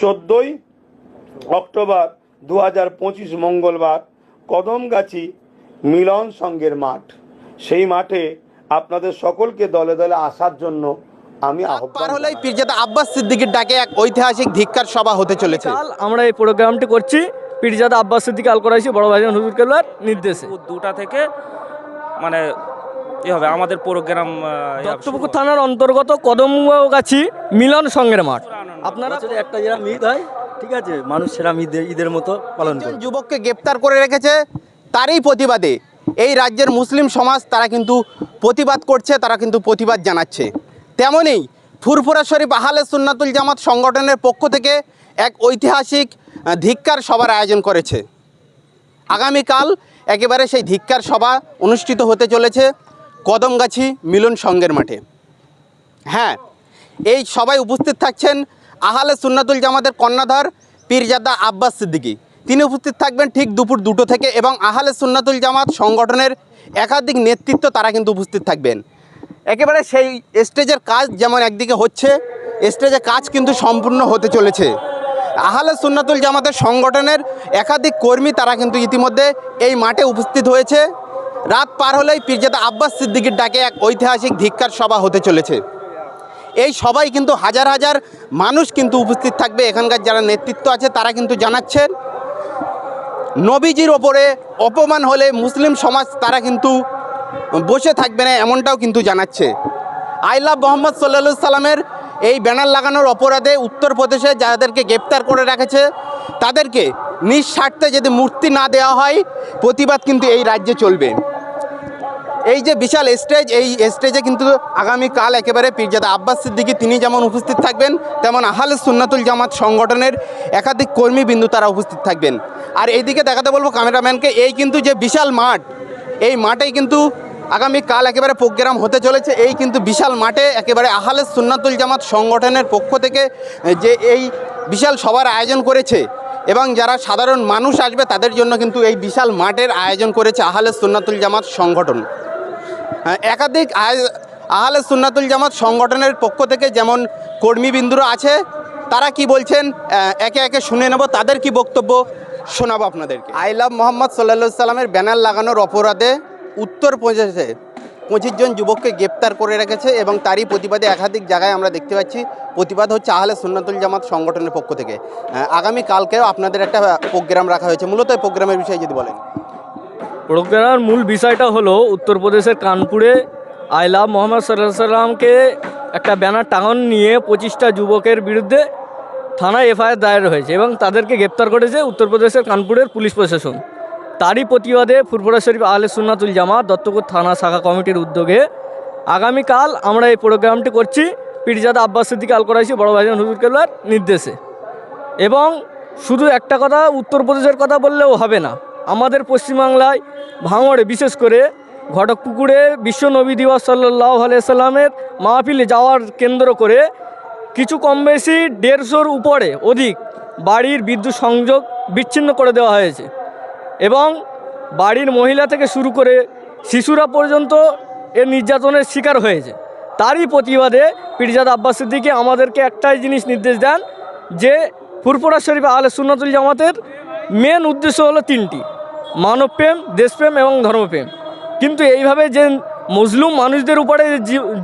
চোদ্দোই অক্টোবর দু হাজার পঁচিশ মঙ্গলবার কদমগাছি মিলন সংঘের মাঠ। সেই মাঠে আপনাদের সকলকে দলে দলে আসার জন্য আমি পার আহ্বান হলেই। পীরজাদা আব্বাস সিদ্দিকির ডাকে এক ঐতিহাসিক ধিক্কার সভা হতে চলেছে। আমরা এই প্রোগ্রামটি করছি। পীরজাদা আব্বাস সিদ্দিক আল করাইছি বড় ভাইজান হুজুর কেবলার নির্দেশে। দুটা থেকে মানে এ হবে আমাদের প্রোগ্রাম দত্তপুকুর থানার অন্তর্গত কদমগাছি মিলন সংঘের মাঠ। আপনারা একটা যেরকম ঈদ হয় ঠিক আছে মানুষ সেরকম ঈদের ঈদের মতো পালন করে। যুবককে গ্রেপ্তার করে রেখেছে তারই প্রতিবাদে। এই রাজ্যের মুসলিম সমাজ তারা কিন্তু প্রতিবাদ করছে তারা কিন্তু প্রতিবাদ জানাচ্ছে। তেমনই ফুরফুরা শরীফ আহলে সুন্নাতুল জামাত সংগঠনের পক্ষ থেকে এক ঐতিহাসিক ধিক্কার সভার আয়োজন করেছে। আগামীকাল একেবারে সেই ধিক্কার সভা অনুষ্ঠিত হতে চলেছে। কদমগাছি মিলন সংঘের মাঠে। হ্যাঁ এই সবাই উপস্থিত থাকছেন আহলে সুন্নাতুল জামাতের কর্ণাধার পীরজাদা আব্বাস সিদ্দিকী। তিনি উপস্থিত থাকবেন ঠিক দুপুর দুটো থেকে এবং আহলে সুন্নাতুল জামাত সংগঠনের একাধিক নেতৃত্ব তারা কিন্তু উপস্থিত থাকবেন। একেবারে সেই স্টেজের কাজ যেমন একদিকে হচ্ছে স্টেজের কাজ কিন্তু সম্পূর্ণ হতে চলেছে। আহলে সুন্নাতুল জামাতের সংগঠনের একাধিক কর্মী তারা কিন্তু ইতিমধ্যে এই মাঠে উপস্থিত হয়েছে। রাত পার হলেই পীরজাদা আব্বাস সিদ্দিকীর ডাকে এক ঐতিহাসিক ধিক্কার সভা হতে চলেছে। এই সবাই কিন্তু হাজার হাজার মানুষ কিন্তু উপস্থিত থাকবে। এখানকার যারা নেতৃত্ব আছে, তারা কিন্তু জানাচ্ছেন, নবীজির ওপরে অপমান হলে মুসলিম সমাজ তারা কিন্তু বসে থাকবে না, এমনটাও কিন্তু জানাচ্ছে। আই লাভ মোহাম্মদ সাল্লা সাল্লামের এই ব্যানার লাগানোর অপরাধে উত্তরপ্রদেশে যাদেরকে গ্রেপ্তার করে রেখেছে, তাদেরকে নিঃস্বার্থে যদি মূর্তি না দেওয়া হয়, প্রতিবাদ কিন্তু এই রাজ্যে চলবে। এই যে বিশাল স্টেজ এই স্টেজে কিন্তু আগামীকাল একেবারে পীরজাদা আব্বাস সিদ্দিকী তিনি যেমন উপস্থিত থাকবেন, তেমন আহলে সুন্নাতুল জামাত সংগঠনের একাধিক কর্মীবিন্দু তারা উপস্থিত থাকবেন। আর এইদিকে দেখাতে বলব ক্যামেরাম্যানকে এই কিন্তু যে বিশাল মাঠ, এই মাঠেই কিন্তু আগামীকাল একেবারে প্রোগ্রাম হতে চলেছে। এই কিন্তু বিশাল মাঠে একেবারে আহলে সুন্নাতুল জামাত সংগঠনের পক্ষ থেকে, যে এই বিশাল সবার আয়োজন করেছে এবং যারা সাধারণ মানুষ আসবে, তাদের জন্য কিন্তু এই বিশাল মাঠের আয়োজন করেছে আহলে সুন্নাতুল জামাত সংগঠন। একাধিক আয়- আহলে সুন্নাতুল জামাত সংগঠনের পক্ষ থেকে যেমন কর্মীবিন্দুরা আছে, তারা কি বলছেন? একে একে শুনে নেব, তাদের কি বক্তব্য শোনাবো আপনাদেরকে? আই লাভ মোহাম্মদ সাল্লা সাল্লামের ব্যানার লাগানোর অপরাধে উত্তরপ্রদেশে পঁচিশ জন যুবককে গ্রেপ্তার করে রেখেছে এবং তারই প্রতিবাদে একাধিক জায়গায় আমরা দেখতে পাচ্ছি, প্রতিবাদ হচ্ছে আহলে সুন্নাতুল জামাত সংগঠনের পক্ষ থেকে। আগামী কালকেও আপনাদের একটা প্রোগ্রাম রাখা হয়েছে। মূলত এই প্রোগ্রামের বিষয়ে যদি বলেন। প্রোগ্রামের মূল বিষয়টা হলো উত্তরপ্রদেশের কানপুরে আই লাভ মোহাম্মদ সাল্লাহ সাল্লামকে একটা ব্যানার টাঙন নিয়ে পঁচিশটা যুবকের বিরুদ্ধে থানায় এফআইআর দায়ের হয়েছে এবং তাদেরকে গ্রেপ্তার করেছে উত্তরপ্রদেশের কানপুরের পুলিশ প্রশাসন। তারই প্রতিবাদে ফুরফুরা শরীফ আহলে সুন্নাতুল জামা দত্তপুর থানা শাখা কমিটির উদ্যোগে আগামীকাল আমরা এই প্রোগ্রামটি করছি পীরজাদা আব্বাস সিদ্দিক আল করাইছি বড় ভাইজান হুজুর কেবলার নির্দেশে। এবং শুধু একটা কথা উত্তরপ্রদেশের কথা বললেও হবে না। আমাদের পশ্চিমবাংলায় ভাঙড়ে বিশেষ করে ঘটকপুকুরে বিশ্ব নবী দিবস সাল্লাহ সাল্লামের মাহফিলে যাওয়ার কেন্দ্র করে কিছু কম বেশি দেড়শোর উপরে অধিক বাড়ির বিদ্যুৎ সংযোগ বিচ্ছিন্ন করে দেওয়া হয়েছে এবং বাড়ির মহিলা থেকে শুরু করে শিশুরা পর্যন্ত এর নির্যাতনের শিকার হয়েছে। তারই প্রতিবাদে পীরজাদ আব্বাস সিদ্দিকি আমাদেরকে একটাই জিনিস নির্দেশ দেন যে ফুরফুরা শরীফ আলে সুন্নাতুল জামাতের মেন উদ্দেশ্য হলো তিনটি মানবপ্রেম দেশপ্রেম এবং ধর্মপ্রেম কিন্তু এইভাবে যে মজলুম মানুষদের উপরে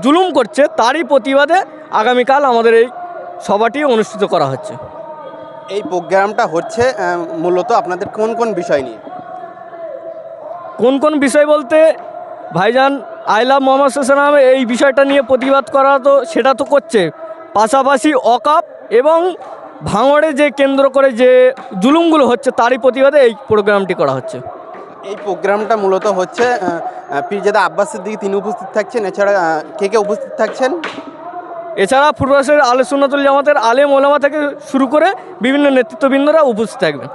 জুলুম করছে তারই প্রতিবাদে আগামীকাল আমাদের এই সভাটি অনুষ্ঠিত করা হচ্ছে। এই প্রোগ্রামটা হচ্ছে মূলত আপনাদের কোন কোন বিষয় নিয়ে? কোন কোন বিষয় বলতে ভাইজান আই লাভ মোহাম্মদ সাল্লাম এই বিষয়টা নিয়ে প্রতিবাদ করা তো সেটা তো করছে। পাশাপাশি অকাপ এবং ভাঙড়ে যে কেন্দ্র করে যে জুলুমগুলো হচ্ছে তারই প্রতিবাদে এই প্রোগ্রামটি করা হচ্ছে। এই প্রোগ্রামটা মূলত হচ্ছে পীরজাদা আব্বাস সিদ্দিকী তিনি উপস্থিত থাকছেন। এছাড়া কে কে উপস্থিত থাকছেন? এছাড়া ফুটবলের আলে সুন্নাতুল জামাতের আলেম ওলামা থেকে শুরু করে বিভিন্ন নেতৃত্ববৃন্দরা উপস্থিত থাকবেন।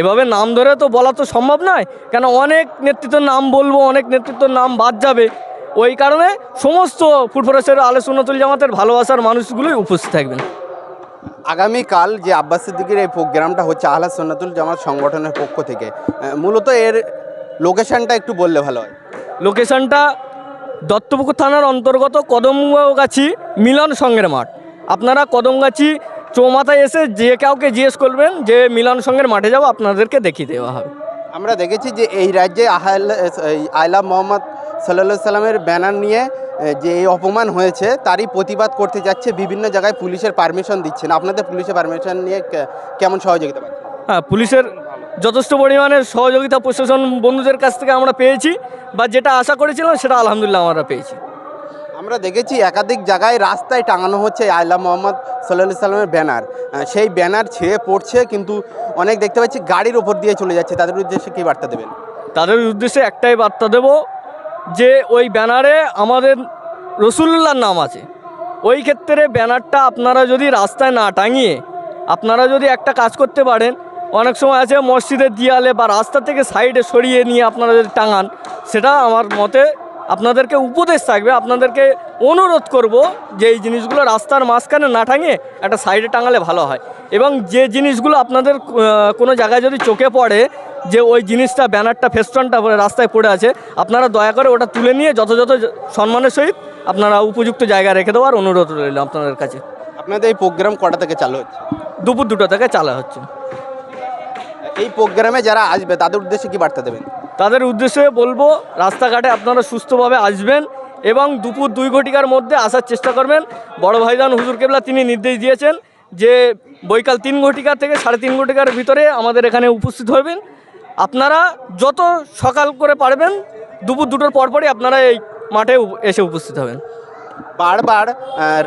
এভাবে নাম ধরে তো বলা তো সম্ভব নয় কেন অনেক নেতৃত্বের নাম বলব অনেক নেতৃত্বের নাম বাদ যাবে। ওই কারণে সমস্ত ফুটবলের আলে সুন্নাতুল জামাতের ভালোবাসার মানুষগুলোই উপস্থিত থাকবেন। আগামীকাল যে আব্বাস সিদ্দিকির এই প্রোগ্রামটা হচ্ছে আহ্লাদ সন্নাতুল জামাত সংগঠনের পক্ষ থেকে মূলত এর লোকেশনটা একটু বললে ভালো হয়। লোকেশনটা দত্তপুকুর থানার অন্তর্গত কদমগাছি মিলন সংঘের মাঠ। আপনারা কদমগাছি চৌমাথায় এসে যে কাউকে জিজ্ঞেস করবেন যে মিলন সঙ্গের মাঠে যাব আপনাদেরকে দেখিয়ে দেওয়া হবে। আমরা দেখেছি যে এই রাজ্যে আহাল এই আইলা মোহাম্মদ সাল্লা সাল্লামের ব্যানার নিয়ে যে এই অপমান হয়েছে তারই প্রতিবাদ করতে যাচ্ছে বিভিন্ন জায়গায় পুলিশের পারমিশন দিচ্ছেন। আপনাদের পুলিশের পারমিশন নিয়ে কেমন সহযোগিতা পাচ্ছেন? হ্যাঁ পুলিশের যথেষ্ট পরিমাণে সহযোগিতা প্রশাসন বন্ধুদের কাছ থেকে আমরা পেয়েছি বা যেটা আশা করেছিলাম সেটা আলহামদুলিল্লাহ আমরা পেয়েছি। আমরা দেখেছি একাধিক জায়গায় রাস্তায় টাঙানো হচ্ছে আইলা মোহাম্মদ সাল্লা সাল্লামের ব্যানার। সেই ব্যানার ছেয়ে পড়ছে কিন্তু অনেক দেখতে পাচ্ছি গাড়ির ওপর দিয়ে চলে যাচ্ছে। তাদের উদ্দেশ্যে কী বার্তা দেবেন? তাদের উদ্দেশ্যে একটাই বার্তা দেব যে ওই ব্যানারে আমাদের রসুল্লার নাম আছে। ওই ক্ষেত্রে ব্যানারটা আপনারা যদি রাস্তায় না টাঙিয়ে, আপনারা যদি একটা কাজ করতে পারেন, অনেক সময় আছে মসজিদের দিয়ালে বা রাস্তা থেকে সাইডে সরিয়ে নিয়ে আপনারা যদি টাঙান, সেটা আমার মতে আপনাদেরকে উপদেশ থাকবে আপনাদেরকে অনুরোধ করব যে এই জিনিসগুলো রাস্তার মাঝখানে না টাঙিয়ে একটা সাইডে টাঙালে ভালো হয়। এবং যে জিনিসগুলো আপনাদের কোনো জায়গায় যদি চোখে পড়ে যে ওই জিনিসটা ব্যানারটা ফেস্টনটা রাস্তায় পড়ে আছে আপনারা দয়া করে ওটা তুলে নিয়ে যথাযথ সম্মানের সহিত আপনারা উপযুক্ত জায়গায় রেখে দেওয়ার অনুরোধ রইল আপনাদের কাছে। আপনাদের এই প্রোগ্রাম কটা থেকে চালু হচ্ছে? দুপুর দুটো থেকে চালা হচ্ছে। এই প্রোগ্রামে যারা আসবে, তাদের উদ্দেশ্যে কি বার্তা দেবেন? তাদের উদ্দেশ্যে বলব, রাস্তাঘাটে আপনারা সুস্থভাবে আসবেন এবং দুপুর দুই ঘটিকার মধ্যে আসার চেষ্টা করবেন। বড় ভাইজান হুজুর কেবলা, তিনি নির্দেশ দিয়েছেন যে বৈকাল তিন ঘটিকা থেকে সাড়ে তিন ঘটিকার ভিতরে আমাদের এখানে উপস্থিত হবেন। আপনারা যত সকাল করে পারবেন, দুপুর দুটোর পরপরই আপনারা এই মাঠে এসে উপস্থিত হবেন। বারবার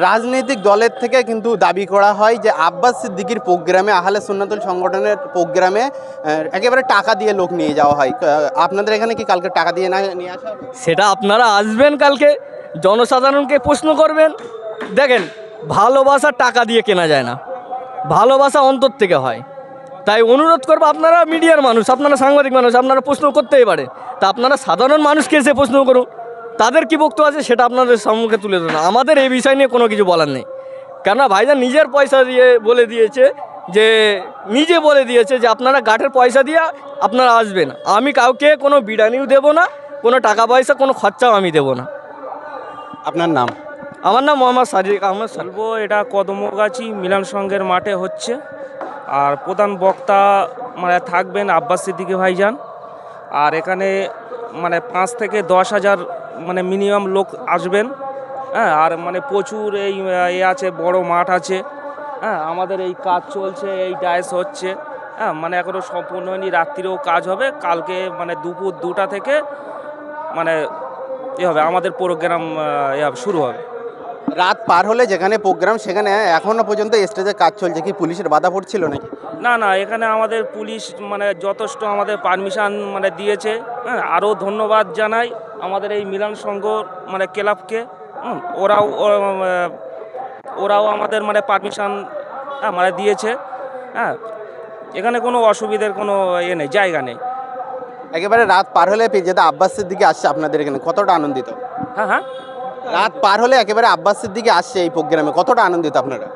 রাজনৈতিক দলের থেকে কিন্তু দাবি করা হয় যে আব্বাস সিদ্দিকির প্রোগ্রামে, আহলে সুন্নাতুল সংগঠনের প্রোগ্রামে একেবারে টাকা দিয়ে লোক নিয়ে যাওয়া হয়। আপনাদের এখানে কি কালকে টাকা দিয়ে না নিয়ে আসা সেটা আপনারা আসবেন কালকে, জনসাধারণকে প্রশ্ন করবেন। দেখেন, ভালোবাসা টাকা দিয়ে কেনা যায় না। ভালোবাসা অন্তর থেকে হয়। তাই অনুরোধ করব, আপনারা মিডিয়ার মানুষ, আপনারা সাংবাদিক মানুষ, আপনারা প্রশ্ন করতেই পারে। তা আপনারা সাধারণ মানুষকে এসে প্রশ্ন করুন। তাদের কী বক্তব্য আছে সেটা আপনাদের সম্মুখে তুলে ধরুন। আমাদের এই বিষয় নিয়ে কোনো কিছু বলার নেই। কেননা ভাইজান নিজের পয়সা দিয়ে বলে দিয়েছে যে নিজে বলে দিয়েছে যে আপনারা গাঠের পয়সা দিয়ে আপনারা আসবেন। আমি কাউকে কোনো বিড়ানিও দেবো না কোনো টাকা পয়সা কোনো খরচাও আমি দেবো না। আপনার নাম? আমার নাম মোহাম্মদ সাদিক আহমদ সাল বলব এটা কদমগাছি মিলন সংঘের মাঠে হচ্ছে। আর প্রধান বক্তা মানে থাকবেন আব্বাস সিদ্দিকি ভাইজান। আর এখানে মানে পাঁচ থেকে দশ হাজার মানে মিনিমাম লোক আসবেন হ্যাঁ আর মানে প্রচুর এই এ আছে, বড় মাঠ আছে হ্যাঁ আমাদের এই কাজ চলছে, এই ডায়েস হচ্ছে হ্যাঁ মানে এখনও সম্পূর্ণ হয়নি রাত্রিরেও কাজ হবে, কালকে মানে দুপুর দুটা থেকে মানে এ হবে, আমাদের প্রোগ্রাম এ হবে, শুরু হবে। রাত পার হলে যেখানে প্রোগ্রাম সেখানে এখনও পর্যন্ত স্টেজে কাজ চলছে কি? পুলিশের বাধা পড়ছিল নাকি? না না এখানে আমাদের পুলিশ মানে যথেষ্ট আমাদের পারমিশন মানে দিয়েছে। হ্যাঁ আরও ধন্যবাদ জানাই আমাদের এই মিলন সংঘ মানে ক্লাবকে। ওরাও ওরাও আমাদের মানে পারমিশন হ্যাঁ মানে দিয়েছে। হ্যাঁ এখানে কোনো অসুবিধার কোনো ইয়ে নেই জায়গা নেই। একেবারে রাত পার হলে যেটা আব্বাসের দিকে আসছে আপনাদের এখানে কতটা আনন্দিত? হ্যাঁ হ্যাঁ। রাত পার হলে একেবারে আব্বাসের দিকে আসছে এই প্রোগ্রামে। কতটা আনন্দিত আপনারা?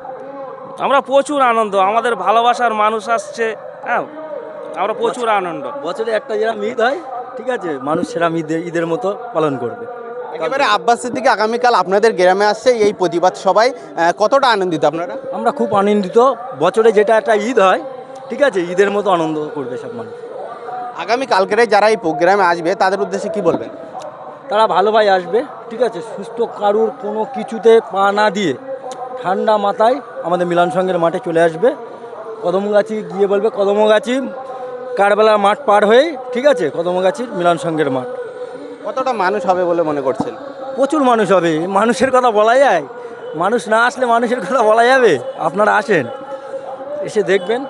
আমরা প্রচুর আনন্দ। আমাদের ভালোবাসার মানুষ আসছে হ্যাঁ? আমরা প্রচুর আনন্দ। বছরে একটা যেরকম ঈদ হয় ঠিক আছে মানুষ সেরকম ঈদের ঈদের মতো পালন করবে। একেবারে আব্বাসের দিকে আগামীকাল আপনাদের গ্রামে আসছে এই প্রতিবাদ সবাই কতটা আনন্দিত আপনারা? আমরা খুব আনন্দিত। বছরে যেটা একটা ঈদ হয় ঠিক আছে ঈদের মতো আনন্দ করবে সব মানুষ। আগামী কালকেরে যারা এই প্রোগ্রামে আসবে তাদের উদ্দেশ্যে কি বলবেন? তারা ভালোভাবে আসবে ঠিক আছে? সুস্থ কারুর কোনো কিছুতে পা না দিয়ে ঠান্ডা মাথায় আমাদের মিলন সঙ্গের মাঠে চলে আসবে। কদমগাছি গিয়ে বলবে কদমগাছি কারবেলা মাঠ পার হয়ে ঠিক আছে? কদমগাছির মিলন সঙ্গের মাঠ। কতটা মানুষ হবে বলে মনে করছেন? প্রচুর মানুষ হবে। মানুষের কথা বলা যায়। মানুষ না আসলে মানুষের কথা বলা যাবে? আপনারা আসেন এসে দেখবেন।